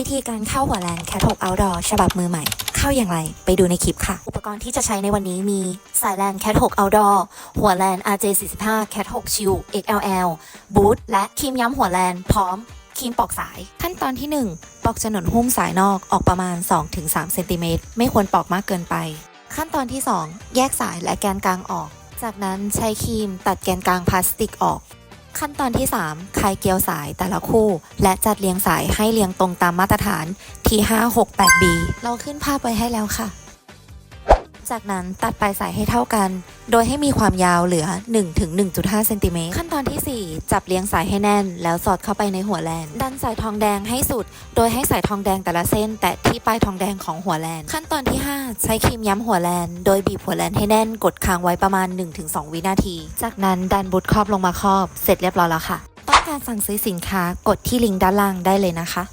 วิธีการเข้าหัวแลนแคท6 Outdoor ฉบับมือใหม่ เข้าอย่างไร ไปดูในคลิปค่ะ อุปกรณ์ที่จะใช้ในวันนี้มีสายแลนแคท6 Outdoor หัวแลน RJ45 Cat 6 Chill XLL บูทและครีมย้ำหัวแลนพร้อมครีมปอกสาย ขั้นตอนที่ 1 ปอกจนวนหุ้มสายนอกออกประมาณ 2-3เซนติเมตรไม่ควรปอกมากเกินไป ขั้นตอนที่ 2 แยกสายและแกนกลางออก จากนั้นใช้ครีมตัดแกนกลางพลาสติกออก ขั้นตอนที่ 3คลายเกลียวสายแต่ละคู่ และจัดเรียงสายให้เรียงตรงตามมาตรฐาน T568B เราขึ้นภาพไว้ให้แล้วค่ะ จากนั้นตัดปลายสายให้เท่ากัน โดยให้มีความยาวเหลือ 1-1.5เซนติเมตรขั้นตอนที่ 4 จับเรียงสายให้แน่น แล้วสอดเข้าไปในหัวแลน ดันสายทองแดงให้สุด โดยให้สายทองแดงแต่ละเส้น แตะที่ปลายทองแดงของหัวแลน ขั้นตอนที่ 5 ใช้ครีมย้ำหัวแลน โดยบีบหัวแลนให้แน่นกดค้างไว้ประมาณ 1-2 วินาที จากนั้นดันบุตรครอบลงมาครอบ เสร็จเรียบร้อยแล้วค่ะ ต้องการสั่งซื้อสินค้ากดที่ลิงก์ด้านล่างได้เลยนะคะ